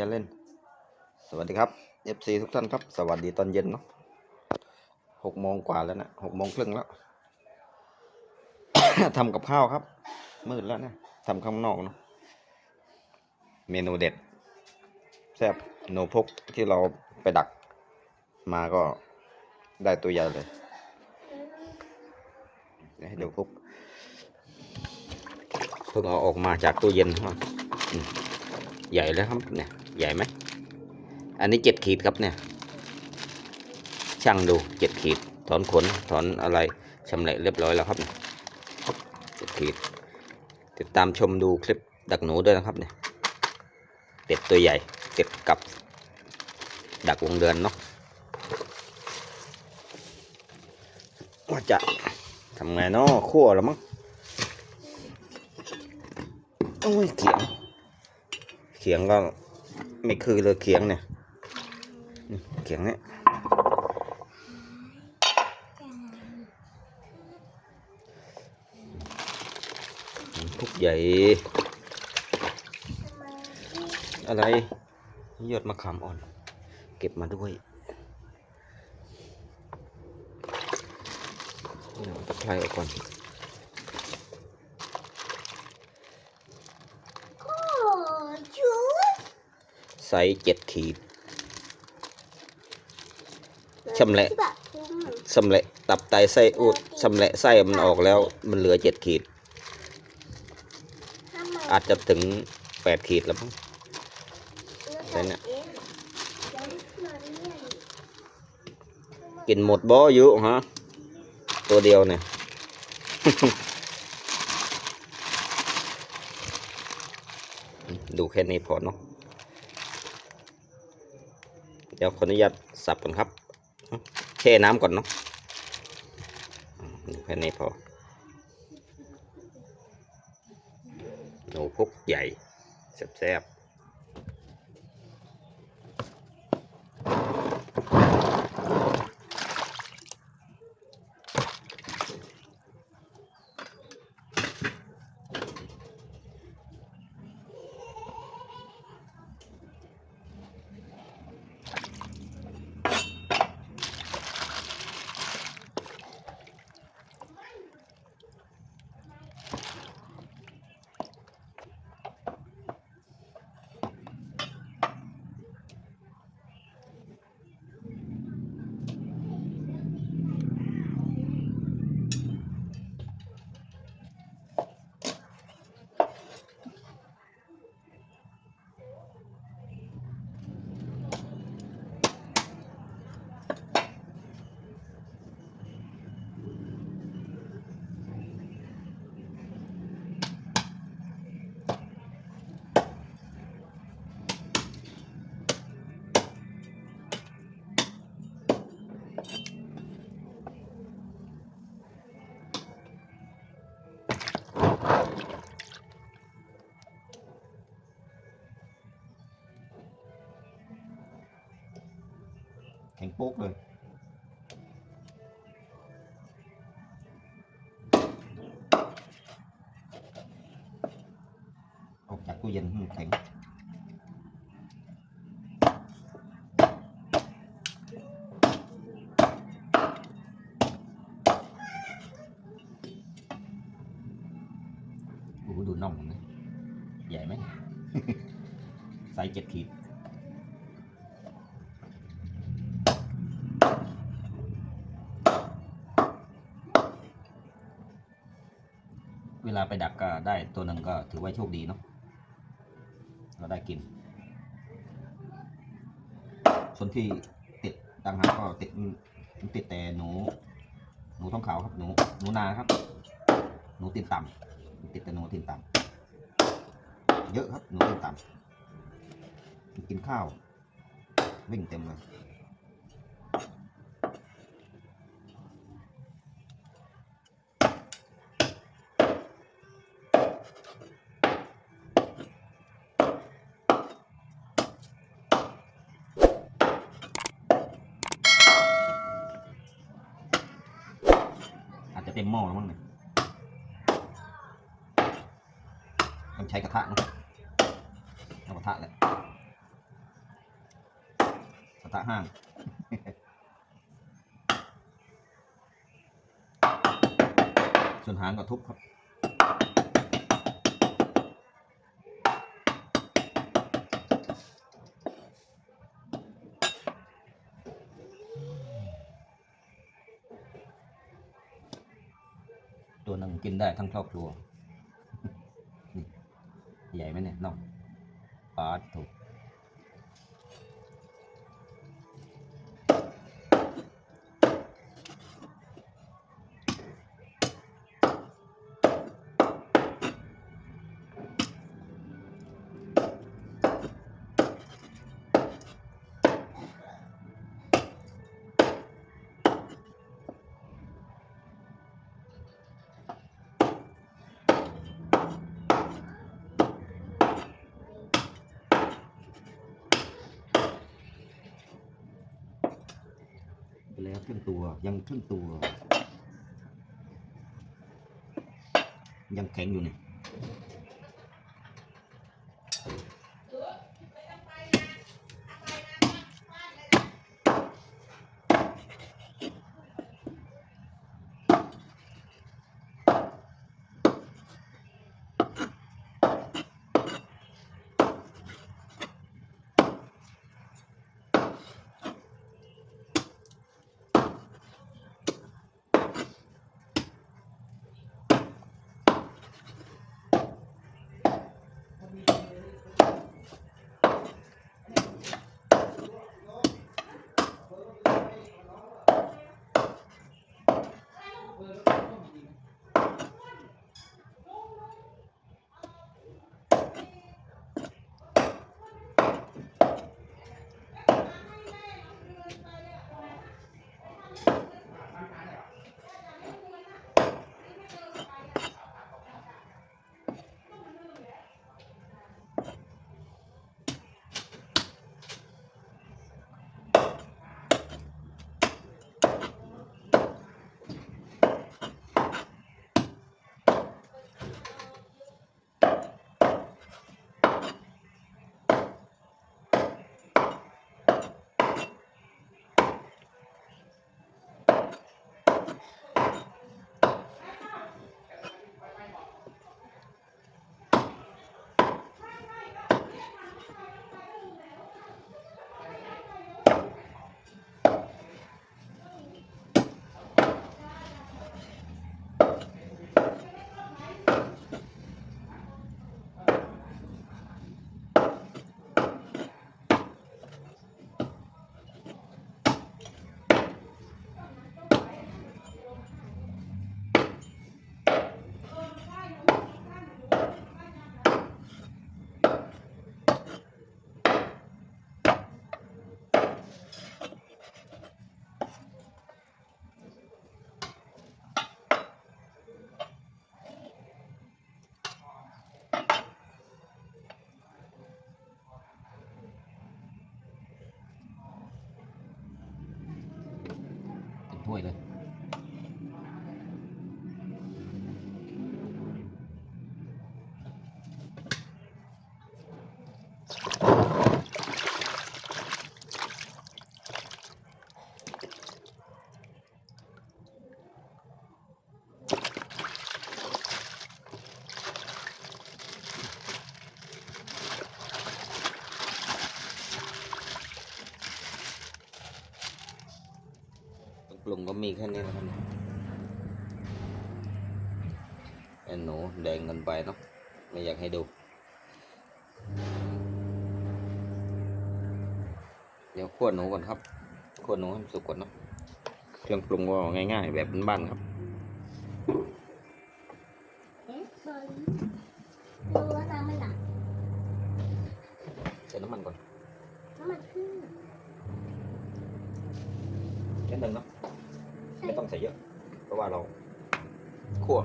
อย่าเล่น สวัสดีครับ FC ทุกท่านครับ สวัสดีตอนเย็นเนาะหกโมงกว่าแล้วนะหกโมงครึ่งแล้ว ทำกับข้าวครับ มืดแล้วนะทำข้างนอกเนาะ เมนูเด็ด แซ่บโนพกที่เราไปดัก มาก็ได้ตัวใหญ่เลยเดี๋ยวให้ดูปุ๊บเพิ่งเอาออกมาจากตู้เย็นครับใหญ่แล้วครับเนี่ย ใหญ่ไหม อันนี้เจ็ดขีดครับเนี่ย ช่างดูเจ็ดขีด ถอนขน ถอนอะไรชำแหละเรียบร้อยแล้วครับเนี่ยเจ็ดขีด ติดตามชมดูคลิปดักหนูด้วยนะครับเนี่ยเป็ดตัวใหญ่เป็ดกับดักวงเดือนเนาะว่าจะทำไงเนาะคั่วแล้วมั้งโอ้ยเขียง เขียงก็ ไม่คือเลยเขียงเนี่ยเขียงเนี่ยทุกใหญ่ อะไรยอดมะขามอ่อน เก็บมาด้วยเดี๋ยวตะไคร้ออกก่อน โอ้ชุด ไซส์เจ็ดขีดชำแหละแบบคุ้มสำเร็จตับไตไส้อุดสำเร็จไส้มันออกแล้ว มันเหลือเจ็ดขีดทำไมอาจจะถึงแปดขีดแล้วมั้งเลือกไหนเนี่ยเองยังมาเรื่อยกินหมดบ่อยู่ฮะ ตัวเดียวเนี่ยดูแค่นี้พอเนาะเดี๋ยวขออนุญาตสับก่อนครับแช่น้ำก่อนเนาะแค่นี้พอหนูพุกใหญ่แซ่บๆ แข็งโป๊กเลยออกจากตู้เาไปดักก็ได้ตัวหนึ่งก็ถือว่าโชคดีเนาะเราได้กิน ส่วนที่ติดดังหางก็ติดติดแต่หนู หนูท้องขาวครับหนูหนูนาครับ หนูตีนต่ำติดแต่หนูตีนต่ำเยอะครับหนูตีนต่ำกินข้าว วิ่งเต็มเลย ต็มหม้อแล้วมั้งเนี่ยต้องใช้กระทะนะเอากระทะแหละกระทะห้างส่วนหางก็ทุบครับ ตัวหนึ่งกินได้ทั้งครอบครัว ใหญ่ไหมเนี่ยน้องปาดถูก แล้วครึ่งตัวยังครึ่งตัว ยังแข็งอยู่เนี่ย มก็มีแค่นี้นะครับไอ้หนูแดงเงินไปเนาะไม่อยากให้ดู เดี๋ยวคั่วหนูก่อนครับคั่วหนูให้มันสุกก่อนเนาะเครื่องปรุงก็ง่าย ๆ แบบบ้านๆครับเอ๊ะเฟิร์นรู้ว่าน้ำมันหนักใส่น้ำมันก่อน น้ำมันขึ้นแค่นึงเนาะ ไม่ต้องใส่เยอะ เพราะว่าเราคั่ว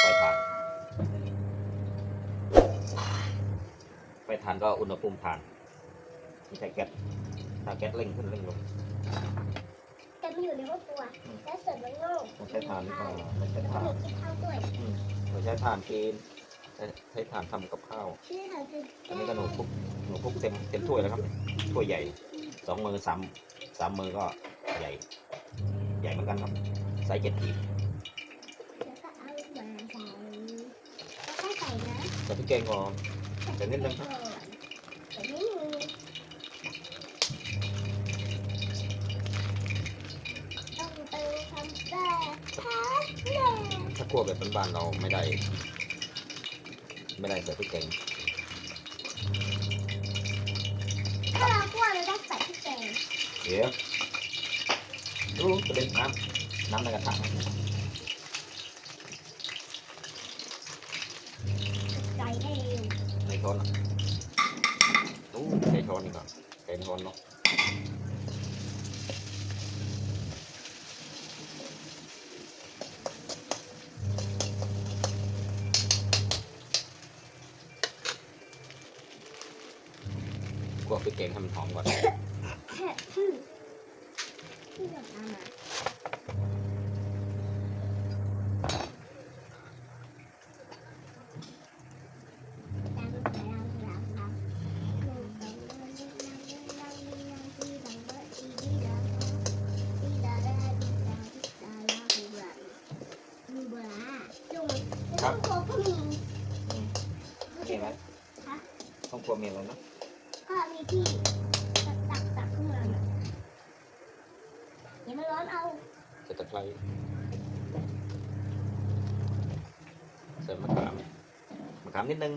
ไฟถ่านไฟถ่านก็อุณหภูมิถ่านไม่ใช่แก๊สถ้าแก๊สเร่งขึ้นเร่งลงกันอยู่เดี๋ยวก็กลัวแล้วเสร็จแล้วโง่ไม่ใช่ทานหรือเปล่าไม่ใช่แล้วทานมีกินข้าวด้วยอืมไม่ใช่ทานกิน ใช้ทานทำกับข้าวชื่อเธอคืออันนี้ก็หนูพุกหนูพุกเต็มเต็มถ้วยแล้วครับถ้วยใหญ่สองมือสามสามมือก็ใหญ่ ใหญ่เหมือนกันครับไซส์เจ็ดขีดแล้วก็เอามาใส่แล้วก็ใส่นะแต่พี่แกงก่อนแต่นิดนึงครับแต่นิดนึงต้องเติมคำแต่แพ้เลยถ้าคั่วแบบบ้านๆเราไม่ได้ ไม่ได้ใส่พริกแกงถ้าเราคั่วเราต้องใส่พริกแกงเดี๋ยวดูกระเด็นน้ำน้ำในกระทะนะใส่ได้เร็วในช้อนอะ ให้มันหอมก่อนที่เราทำมาต้องโคก็มีอืมเห็นไหมฮะต้องคั่วเมียแล้วนะก็มี ที่ตักตักตักขึ้นมาน่ะอย่ามาร้อนเอาใส่ตะไคร้ใส่มะขามมะขามนิดนึง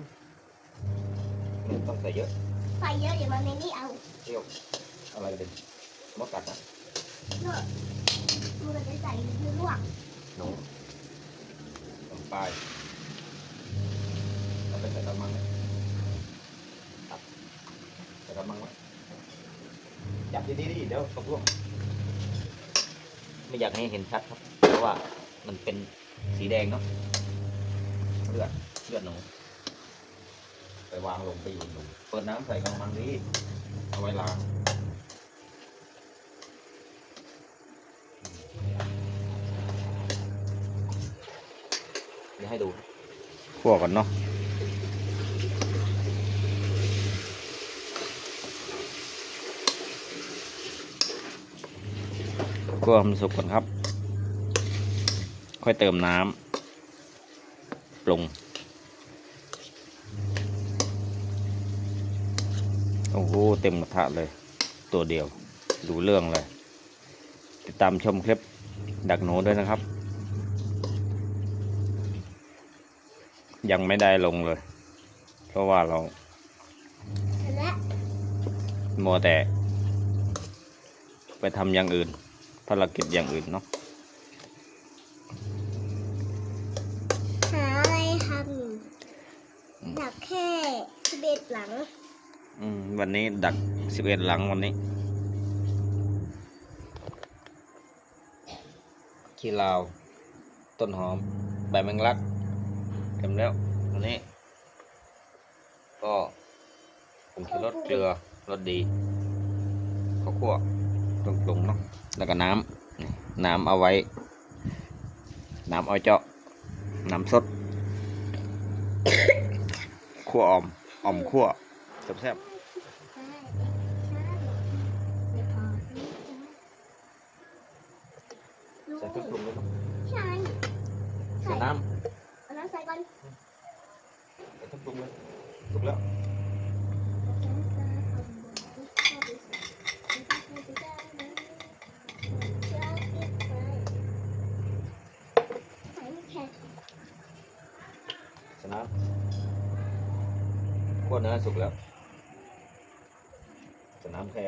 ไม่ต้องใส่เยอะไฟเยอะอย่ามาในนี้เอาเที่ยวอะไรเป็นมะกัดอะเนอะมันจะใส่ลวกหนูลงไปแล้วไปใส่กระมังเลยครับใส่ กระมังว้จับดีๆดิเดี๋ยวตกล่วงไม่อยากให้เห็นชัดครับ เพราะว่ามันเป็นสีแดงเนาะเลือดเลือดหนูไปวางลงไปอยู่หนูเปิดน้ำใส่กระมังนี้เอาไว้ล้างเดี๋ยวให้ดูคั่วก่อนเนาะ คั่วให้มันสุกก่อนครับ ค่อยเติมน้ำปรุงโอ้โหเต็มกระทะเลย ตัวเดียวดูเรื่องเลย ติดตามชมคลิปดักหนูด้วยนะครับ ยังไม่ได้ลงเลย เพราะว่าเราเสร็จแล้วมัวแต่ ไปทำอย่างอื่น ภารกิจอย่างอื่นเนาะหาอะไรทำดับแค่สิบเอ็ดหลัง อืมวันนี้ดักสิบเอ็ดหลังวันนี้ขี้ลาว ต้นหอมใบแมงลักเต็มแล้ววันนี้ ก็ผงชูรสเกลือรสดีข้าวคั่ว ปรุงปรุงๆเนาะแล้วก็น้ำนี่น้ำเอาไว้ น้ำเอาเจาะน้ำสดคั่วอ่อมอ่อมคั่วแซ่บๆใช่ใช่ไม่พอใส่เครื่องปรุงด้วยเนอะใช่ใส่น้เอาน้ำใส่ก่อนำใส่เครื่องปรุงเลยถูกแล้ว ใส่แค่ ใส่น้ำคั่วเนื้อ สุกแล้วใส่น้ำแค่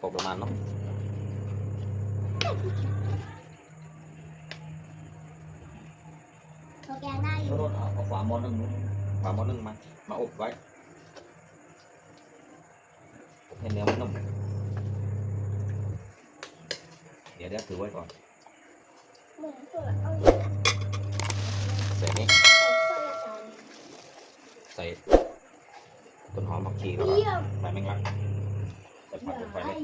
พอประมาณเนาะโอเคได้อโทยู่ษเอาเอาฝาหม้อนึ่งฝาหม้อนึ่งมา มาอบไว้อบให้เนื้อมันนุ่มเดี๋ยวเดี๋ยวถือไว้ก่อนเหมือนเปิดเอาใส่นี่ใส่ข้าวละจานใส่ ต้นหอมผักชีแล้วก็เยี่ยมใบแมงลักใส่ผัดลงไปเลย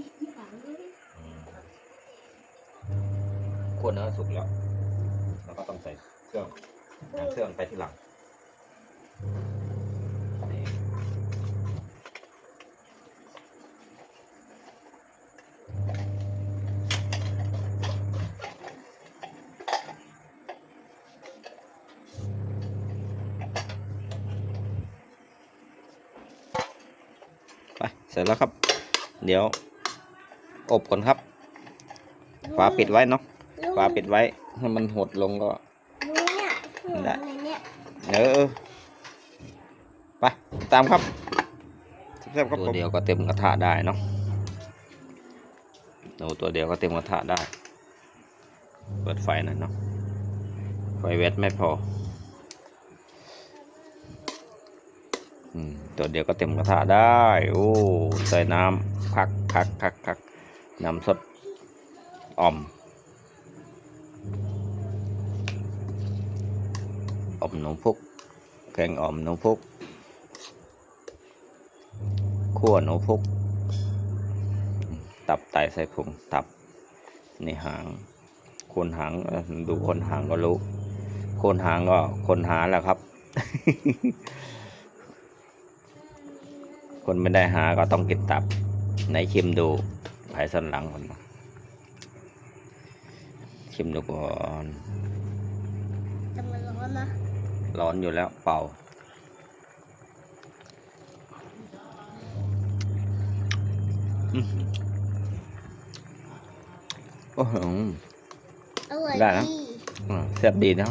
คั่วเนื้อสุกแล้ว แล้วก็ต้องใส่เครื่องหาเครื่องไปที่หลัง ไปเสร็จแล้วครับ เดี๋ยว อบก่อนครับฝาปิดไว้เนาะลุงฝาปิดไว้ให้มันหดลงก็ลุงเนี่ยหัวได้อะไรเนี่ยเออไปตามครับแซ่บๆครับตัวเดียวก็เต็มกระทะได้เนาะหนูตัวเดียวก็เต็มกระทะได้ เปิดไฟหน่อยเนาะไฟเวทไม่พอ อืม ตัวเดียวก็เต็มกระทะได้ โอ้ ใส่น้ำคักคักคักคักน้ำสดอ่อมอ่อมหนูพุก แกงอ่อมหนูพุกขั่วหนูพุก ตับไตใส่พุงตับในหางคนหางดูคนหางก็รู้ คนหางก็คนหาแหละครับ คนไม่ได้หาก็ต้องกินตับ ไหนชิมดูไผ่สันหลังก่อนมาชิมดูก่อนจะมันร้อนนะร้อนอยู่แล้วเป่าอื้อหือโอ้โหอร่อยได้นะดีอ่าแซ่บดีนะ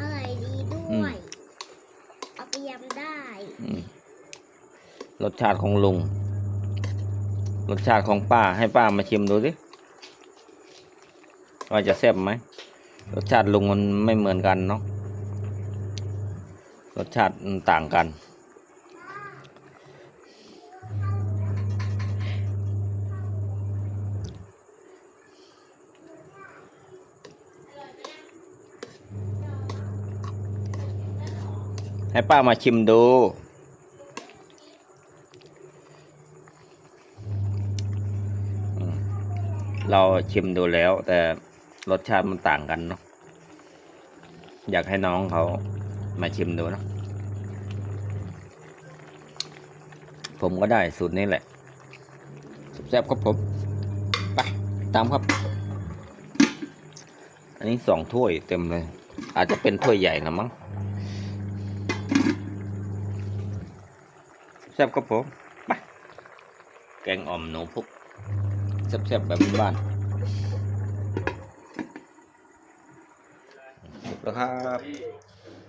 อร่อยดีด้อืวมยเอาไปยำได้อืม รสชาติของลุง รสชาติของป้าให้ป้ามาชิมดูสิว่าจะแซ่บไหมรสชาติลุงมันไม่เหมือนกันเนาะรสชาติต่างกัน ให้ป้ามาชิมดูอืม เราชิมดูแล้ว แต่รสชาติมันต่างกันเนาะอยากให้น้องเขามาชิมดูเนะผมก็ได้สูตรนี้แหละแซ่บครับผมไปตามครับ อันนี้สองถ้วยเต็มเลย อาจจะเป็นถ้วยใหญ่นะมั้งแซ่บครับผมไปแกงอ่อมหนูพุก แซ่บๆ แบบบ้านสุกแล้วครับ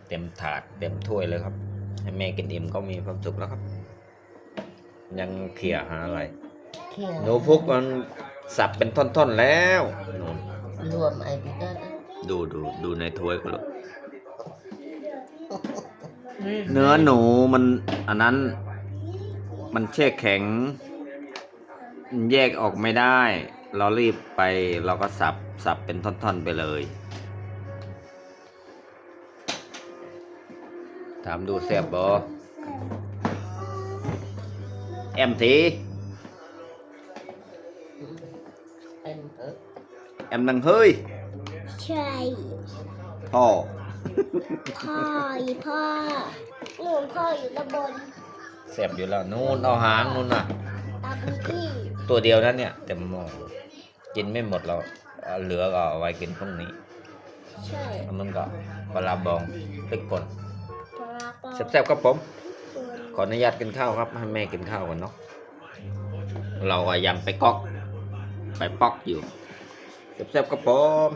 เต็มถาดเต็มถ้วยเลยครับ ให้แม่กินอิ่มก็มีความสุขแล้วครับ ยังเขี่ยหาอะไรเขียหนูพุกมันสับเป็นท่อนๆแล้วนู่นรวมไอพิก้าดูดูดูในถ้วยก็รู้เนื้อหนูมันอันนั้น มันแช่แข็ง แยกออกไม่ได้ เรารีบไปเราก็สับสับเป็นท่อน ๆ ไปเลยถามดูแซ่บบอแอมทีเอ็มเออแอมนังเฮ้ย ใช่ พ่อ พ่ออีพ่อหนูพ่ออยู่ตะบนแซ่บอยู่แล้ว นู่นเอาหางนู่นน่ะตาบุกี้ ตัวเดียวนั้นเนี่ยเต็มหม้อกินไม่หมดเราเอาเหลือก็เอาไว้กินพรุ่งนี้ใช่อันนั้นก็ปลาบองพริกป่นปลาปลาแซ่บๆครับผมตัวขออนุญาตกินข้าวครับให้แม่กินข้าวก่อนเนาะเราก็ยังไปก๊อก ไปป๊อกอยู่แซ่บๆครับผม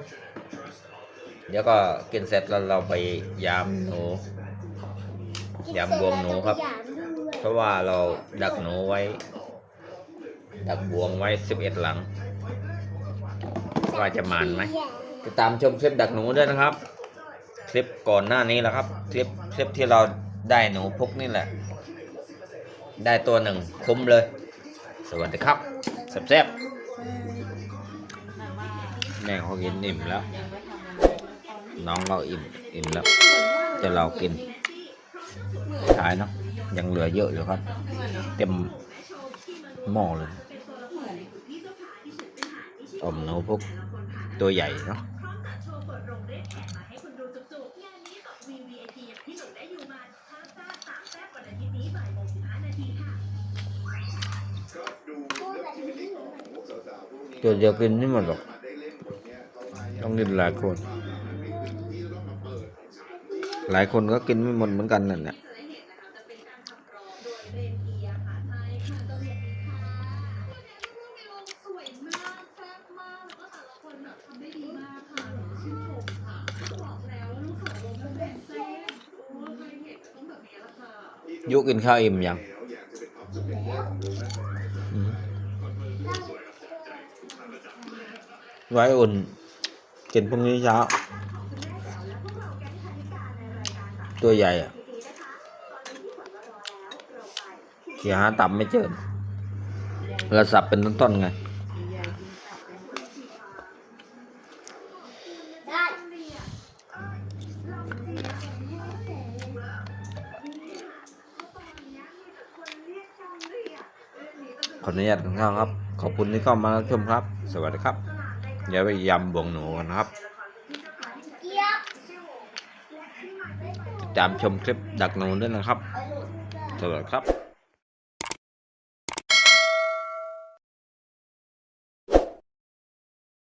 เดี๋ยวก็กินเสร็จแล้วเราไปยามหนูยำบวงหนูครับยำด้วยเพราะว่าเราดักหนูไว้ ดักบวงไว้สิบเอ็ดหลัง ว่าจะมานไหมติดตามชมคลิปดักหนูด้วยนะครับ คลิปก่อนหน้านี้แหละครับ คลิปคลิปที่เราได้หนูพุกนี่แหละ ได้ตัวหนึ่งคุ้มเลย สวัสดีครับแซ่บๆแม่เขากินอิ่มแล้ว น้องเราอิ่มอิ่มแล้วจะเรากินขายเนาะยังเหลือเยอะอยู่ครับ เต็มหม้อเลย อมหนูพุกตัวใหญ่เนาะพร้อมจัวเปิดโรงเรียกแขกมาให้คุณดูจุกๆงานนี้กับ VVIP อย่างพี่หนุ่มและยูมาท้าซ่าสามแซ่บวันอาทิตย์นี้บ่ายโมงสิบห้านาทีค่ะพูดแบบนี้หนูตัวเดียวกินไม่หมดหรอก ต้องกินหลายคน หลายคนก็กินไม่หมดเหมือนกันนั่นแหละ ยุกินข้าวอิ่มยังไว้อุ่นกินพรุ่งนี้เช้า ตัวใหญ่อะเขียหาตับไม่เจอเราสับเป็นต้นๆไง นุญาตกินข้าวครับ ขอบคุณที่เข้ามาชมครับ สวัสดีครับ อย่าไปยำบวงหนูกันนะครับติดตามชมคลิปดักหนูด้วยนะครับ สวัสดีครับ